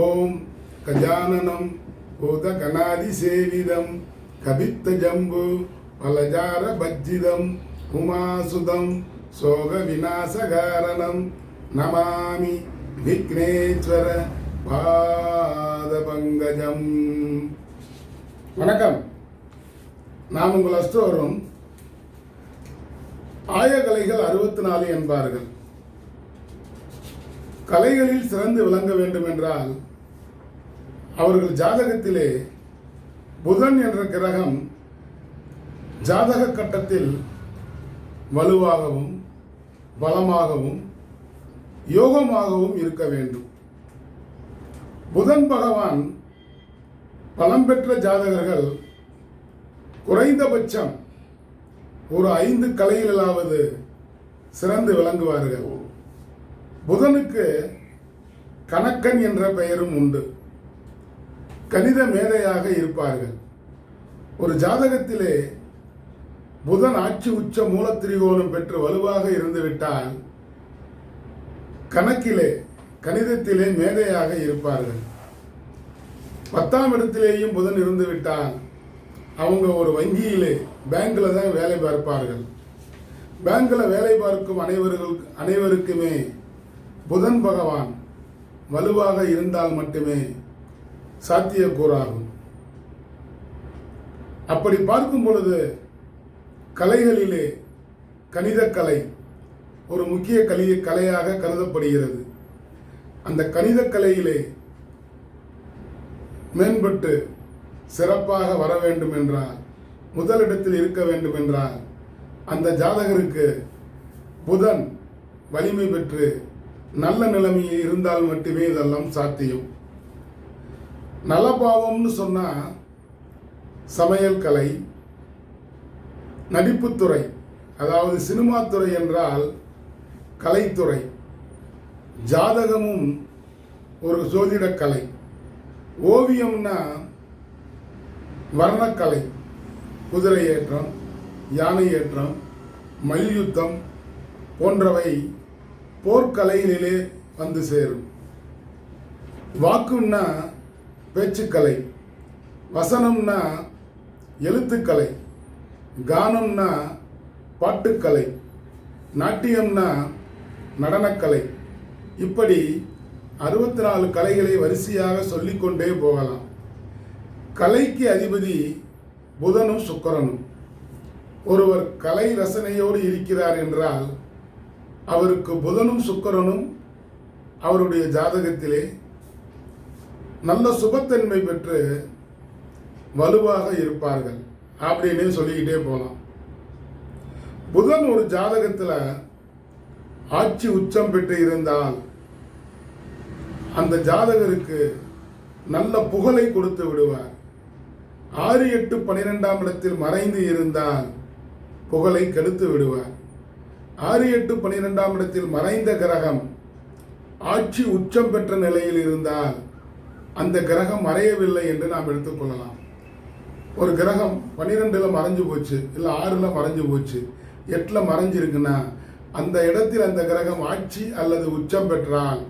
ஓம் கஜானனம் பூதகணாதிசேவிதம் கபித்த ஜம்பு பலஜார பஜ்ஜிதம் உமாசுதம் சோக விநாசகாரணம். நமாமி விக்னேஸ்வர பாதபங்கஜம். வணக்கம். நான் உங்கள் அஸ்டோரும் ஆயகலைகள் அறுபத்தி நாலு என்பார்கள். கலைகளில் சிறந்து விளங்க வேண்டும் என்றால் அவர்கள் ஜாதகத்திலே புதன் என்ற கிரகம் ஜாதக கட்டத்தில் வலுவாகவும் பலமாகவும் யோகமாகவும் இருக்க வேண்டும். புதன் பகவான் பலம் பெற்ற ஜாதகர்கள் குறைந்தபட்சம் ஒரு ஐந்து கலைகளிலாவது சிறந்து விளங்குவார்கள். புதனுக்கு கணக்கன் என்ற பெயரும் உண்டு. கணித மேதையாக இருப்பார்கள். ஒரு ஜாதகத்திலே புதன் ஆட்சி உச்ச மூலத்திரிகோணம் பெற்று வலுவாக இருந்துவிட்டால் கணக்கிலே கணிதத்திலே மேதையாக இருப்பார்கள். பத்தாம் இடத்திலேயும் புதன் இருந்துவிட்டால் அவங்க ஒரு வங்கியிலே பேங்கில் தான் வேலை பார்ப்பார்கள். பேங்கில் வேலை பார்க்கும் அனைவர்கள் அனைவருக்குமே புதன் பகவான் வலுவாக இருந்தால் மட்டுமே சாத்தியக்கூறாகும். அப்படி பார்க்கும் பொழுது கலைகளிலே கணிதக்கலை ஒரு முக்கிய கலை கலையாக கருதப்படுகிறது. அந்த கணிதக்கலையிலே மேம்பட்டு சிறப்பாக வர வேண்டும் என்றால் முதலிடத்தில் இருக்க வேண்டும் என்றால் அந்த ஜாதகருக்கு புதன் வலிமை பெற்று நல்ல நிலைமையில் இருந்தால் மட்டுமே இதெல்லாம் சாத்தியம். நலபாவம்னு சொன்னால் சமையல் கலை நடிப்புத்துறை அதாவது சினிமா துறை என்றால் கலைத்துறை ஜாதகமும் ஒரு ஜோதிடக்கலை ஓவியம்னா வர்ணக்கலை குதிரை ஏற்றம் யானை ஏற்றம் மல்யுத்தம் போன்றவை போர்க்கலையிலே வந்து சேரும். வாக்குன்னா பேச்சுக்கலை வசனம்னா எழுத்துக்கலை கானம்னா பாட்டுக்கலை நாட்டியம்னா நடனக்கலை. இப்படி அறுபத்தி நாலு கலைகளை வரிசையாக சொல்லிக்கொண்டே போகலாம். கலைக்கு அதிபதி புதனும் சுக்கரனும். ஒருவர் கலை ரசனையோடு இருக்கிறார் என்றால் அவருக்கு புதனும் சுக்கரனும் அவருடைய ஜாதகத்திலே நல்ல சுபத்தன்மை பெற்று வலுவாக இருப்பார்கள் அப்படின்னு சொல்லிக்கிட்டே போகலாம் புதன் ஒரு ஜாதகத்தில் ஆட்சி உச்சம் பெற்று இருந்தால் அந்த ஜாதகருக்கு நல்ல புகழை கொடுத்து விடுவார். ஆறு எட்டு பனிரெண்டாம் இடத்தில் மறைந்து இருந்தால் புகழை கெடுத்து விடுவார். ஆறு எட்டு பனிரெண்டாம் இடத்தில் மறைந்த கிரகம் ஆட்சி உச்சம் பெற்ற நிலையில் இருந்தால் அந்த கிரகம் மறையவில்லை என்று நாம் எடுத்துக்கொள்ளலாம் ஒரு கிரகம் பன்னிரெண்டில் மறைஞ்சு போச்சு இல்லை ஆறில் மறைஞ்சு போச்சு எட்டில் மறைஞ்சிருக்குன்னா அந்த இடத்தில் அந்த கிரகம் ஆட்சி அல்லது உச்சம் பெற்றால்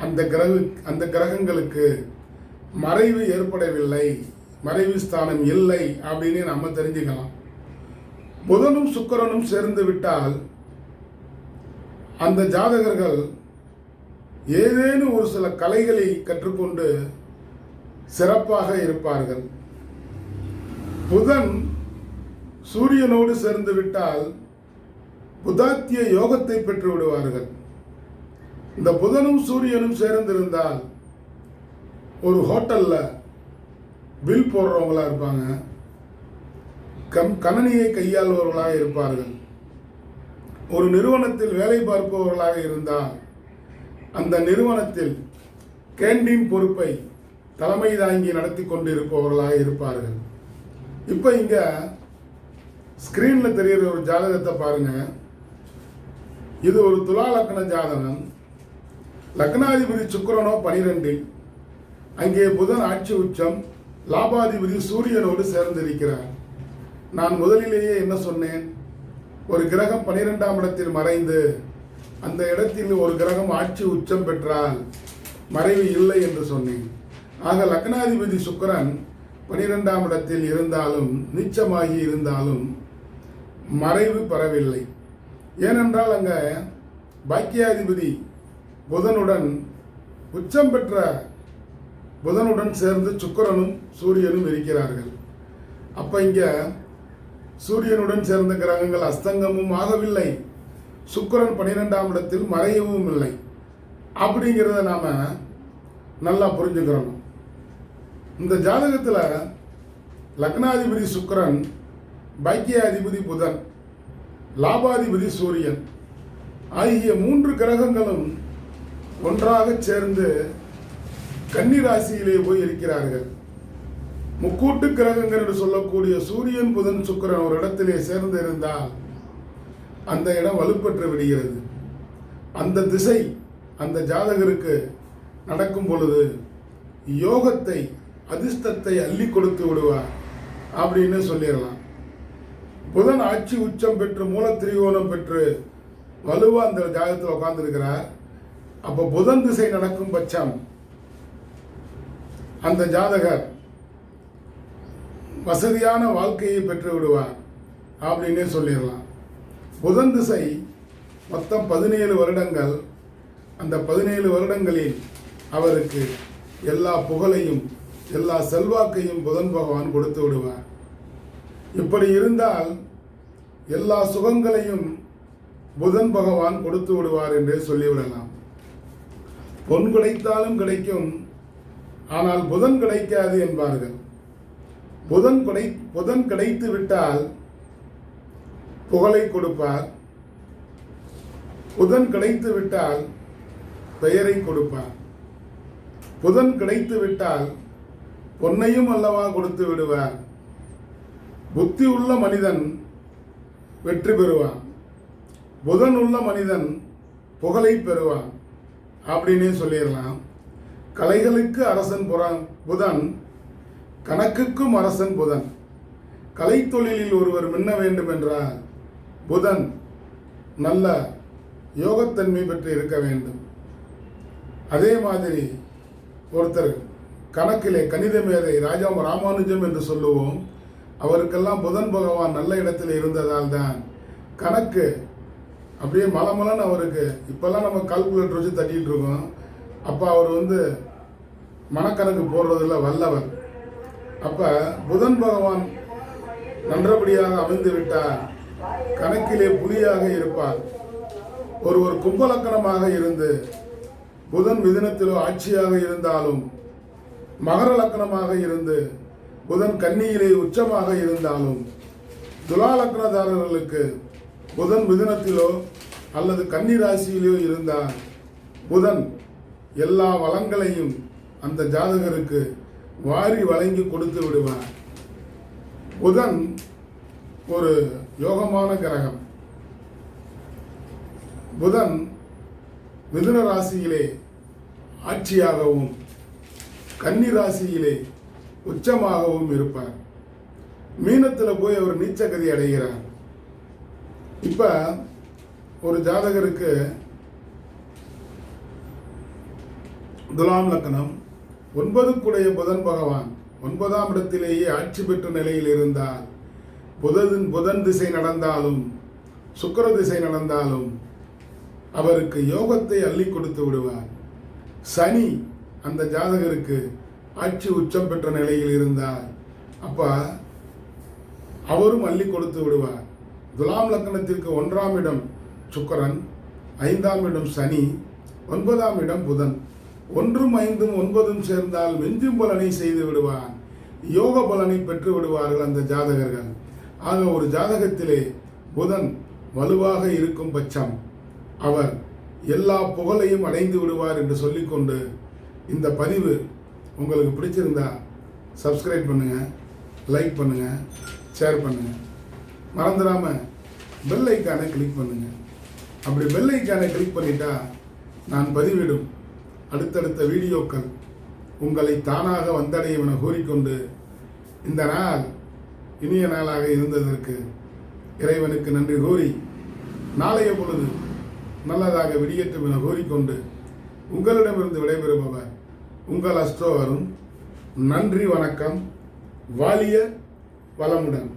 அந்த கிரக அந்த கிரகங்களுக்கு மறைவு ஏற்படவில்லை மறைவு ஸ்தானம் இல்லை அப்படின்னு நம்ம தெரிஞ்சுக்கலாம். புதனும் சுக்கிரனும் சேர்ந்து விட்டால் அந்த ஜாதகர்கள் ஏதேனும் ஒரு சில கலைகளை கற்றுக்கொண்டு சிறப்பாக இருப்பார்கள். புதன் சூரியனோடு சேர்ந்து விட்டால் புதாத்திய யோகத்தை பெற்று விடுவார்கள். இந்த புதனும் சூரியனும் சேர்ந்திருந்தால் ஒரு ஹோட்டலில் பில் போடுறவங்களா இருப்பாங்க. கம் கணனியை கையாள்பவர்களாக இருப்பார்கள். ஒரு நிறுவனத்தில் வேலை பார்ப்பவர்களாக இருந்தால் அந்த நிறுவனத்தில் கேண்டீன் பொறுப்பை தலைமை தாங்கி நடத்தி கொண்டு இருப்பவர்களாக இருப்பார்கள். இப்போ இங்கே ஸ்க்ரீனில் தெரிகிற ஒரு ஜாதகத்தை பாருங்கள் இது ஒரு துலா லக்ன ஜாதகம். லக்னாதிபதி சுக்கரனோ பனிரெண்டில் அங்கே புதன் ஆட்சி உச்சம் லாபாதிபதி சூரியனோடு சேர்ந்திருக்கிறார். நான் முதலிலேயே என்ன சொன்னேன்? ஒரு கிரகம் பனிரெண்டாம் இடத்தில் மறைந்து அந்த இடத்தில் ஒரு கிரகம் ஆட்சி உச்சம் பெற்றால் மறைவு இல்லை என்று சொன்னேன். ஆக லக்னாதிபதி சுக்கிரன் பனிரெண்டாம் இடத்தில் இருந்தாலும் நீச்சமாகி இருந்தாலும் மறைவு பெறவில்லை. ஏனென்றால் அங்கே பாக்கியாதிபதி புதனுடன் உச்சம் பெற்ற புதனுடன் சேர்ந்து சுக்கிரனும் சூரியனும் இருக்கிறார்கள். அப்போ இங்கே சூரியனுடன் சேர்ந்த கிரகங்கள் அஸ்தங்கமும் ஆகவில்லை. சுக்கிரன் பன்னிரெண்டாம் இடத்தில் மறையவும் இல்லை. அப்படிங்கிறத நாம் நல்லா புரிஞ்சுக்கிறோம் இந்த ஜாதகத்தில் லக்னாதிபதி சுக்கிரன் பாக்கியாதிபதி புதன் லாபாதிபதி சூரியன் ஆகிய மூன்று கிரகங்களும் ஒன்றாக சேர்ந்து கன்னி ராசியிலே போய் இருக்கிறார்கள். முக்கூட்டு கிரகங்கள் என்று சொல்லக்கூடிய சூரியன் புதன் சுக்கிரன் ஒரு இடத்திலே சேர்ந்து இருந்தால் அந்த இடம் வலுப்பெற்று விடுகிறது. அந்த திசை அந்த ஜாதகருக்கு நடக்கும் பொழுது யோகத்தை அதிர்ஷ்டத்தை அள்ளி கொடுத்து விடுவார் அப்படின்னு சொல்லிடலாம். புதன் ஆட்சி உச்சம் பெற்று மூல திரிகோணம் பெற்று வலுவாக அந்த ஜாதகத்தில் உட்காந்துருக்கிறார் அப்போ புதன் திசை நடக்கும் பட்சம் அந்த ஜாதகர் வசதியான வாழ்க்கையை பெற்று விடுவார் அப்படின்னே சொல்லிடலாம். புதன் திசை மொத்தம் பதினேழு வருடங்கள். அந்த பதினேழு வருடங்களில் அவருக்கு எல்லா புகழையும் எல்லா செல்வாக்கையும் புதன் பகவான் கொடுத்து விடுவார். இப்படி இருந்தால் எல்லா சுகங்களையும் புதன் பகவான் கொடுத்து விடுவார் என்றே சொல்லிவிடலாம். பொன் கிடைத்தாலும் கிடைக்கும் ஆனால் புதன் கிடைக்காது என்பார்கள். புதன் கிடை புதன் கிடைத்து விட்டால் புகழை கொடுப்பார். புதன் கிடைத்து விட்டால் பெயரை கொடுப்பார். புதன் கிடைத்து விட்டால் பொன்னையும் அல்லவா கொடுத்து விடுவார். புத்தி உள்ள மனிதன் வெற்றி பெறுவான். புதன் உள்ள மனிதன் புகழை பெறுவான். அப்படின்னே சொல்லிடலாம். கலைகளுக்கு அரசன் புறான் புதன் கணக்குக்கும் அரசன் புதன். கலைத்தொழிலில் ஒருவர் மின்ன வேண்டும் என்றால் புதன் நல்ல யோகத்தன்மை பெற்று இருக்க வேண்டும். அதே மாதிரி ஒருத்தர் கணக்கிலே கணித மேதை ராஜா ராமானுஜம் என்று சொல்லுவோம். அவருக்கெல்லாம் புதன் பகவான் நல்ல இடத்தில் இருந்ததால் தான் கணக்கு அப்படியே மலமலன்னு அவருக்கு இப்போல்லாம் நம்ம கால்குலேட்டர் வச்சு தட்டிகிட்டு இருக்கோம். அப்போ அவர் வந்து மனக்கணக்கு போடுறதுல வல்லவர். அப்போ புதன் பகவான் நன்றபடியாக அமைந்து விட்டார். கணக்கிலே புலியாக இருப்பார். ஒருவர் கும்பலக்கணமாக இருந்து புதன் மிதனத்திலோ ஆட்சியாக இருந்தாலும் மகர லக்கணமாக இருந்து புதன் கன்னியிலே உச்சமாக இருந்தாலும் துலா லக்னதாரர்களுக்கு புதன் மிதனத்திலோ அல்லது கன்னி ராசியிலோ இருந்தால் புதன் எல்லா வளங்களையும் அந்த ஜாதகருக்கு வாரி வழங்கி கொடுத்து விடுவார். புதன் ஒரு யோகமான கிரகம். புதன் மிதுன ராசியிலே ஆட்சியாகவும் கன்னி ராசியிலே உச்சமாகவும் இருப்பார். மீனத்தில் போய் அவர் நீச்சகதி அடைகிறார். இப்போ ஒரு ஜாதகருக்கு துலாம் லக்னம் ஒன்பதுக்குடைய புதன் பகவான் ஒன்பதாம் இடத்திலேயே ஆட்சி பெற்ற நிலையில் இருந்தால் புதன் புதன் திசை நடந்தாலும் சுக்கர திசை நடந்தாலும் அவருக்கு யோகத்தை அள்ளி கொடுத்து விடுவார். சனி அந்த ஜாதகருக்கு ஆட்சி உச்சம் பெற்ற நிலையில் இருந்தார். அப்போ அவரும் அள்ளி கொடுத்து விடுவார். துலாம் லக்னத்திற்கு ஒன்றாம் இடம் சுக்கரன் ஐந்தாம் இடம் சனி ஒன்பதாம் இடம் புதன். ஒன்றும் ஐந்தும் ஒன்பதும் சேர்ந்தால் மெஞ்சும் பலனை செய்து விடுவான். யோக பலனை பெற்று விடுவார்கள் அந்த ஜாதகர்கள். ஆக ஒரு ஜாதகத்திலே புதன் வலுவாக இருக்கும் பட்சம். அவர் எல்லா புகழையும் அடைந்து விடுவார் என்று சொல்லிக்கொண்டு இந்த பதிவு உங்களுக்கு பிடிச்சிருந்தா சப்ஸ்கிரைப் பண்ணுங்கள் லைக் பண்ணுங்கள் ஷேர் பண்ணுங்கள் மறந்துடாமல் பெல் ஐக்கானை கிளிக் பண்ணுங்கள் அப்படி பெல் ஐக்கானை கிளிக் பண்ணிட்டா நான் பதிவிடும். அடுத்தடுத்த வீடியோக்கள் உங்களை தானாக வந்தடையும் என கூறிக்கொண்டு இந்த நாள் இனிய நாளாக இருந்ததற்கு இறைவனுக்கு நன்றி கூறி நாளைய பொழுது நல்லதாக விடியட்டும் என கூறிக்கொண்டு உங்களிடமிருந்து விடைபெறுபவர் உங்கள் அஸ்ட்ரோ நன்றி வணக்கம் வாலிய வளமுடன்.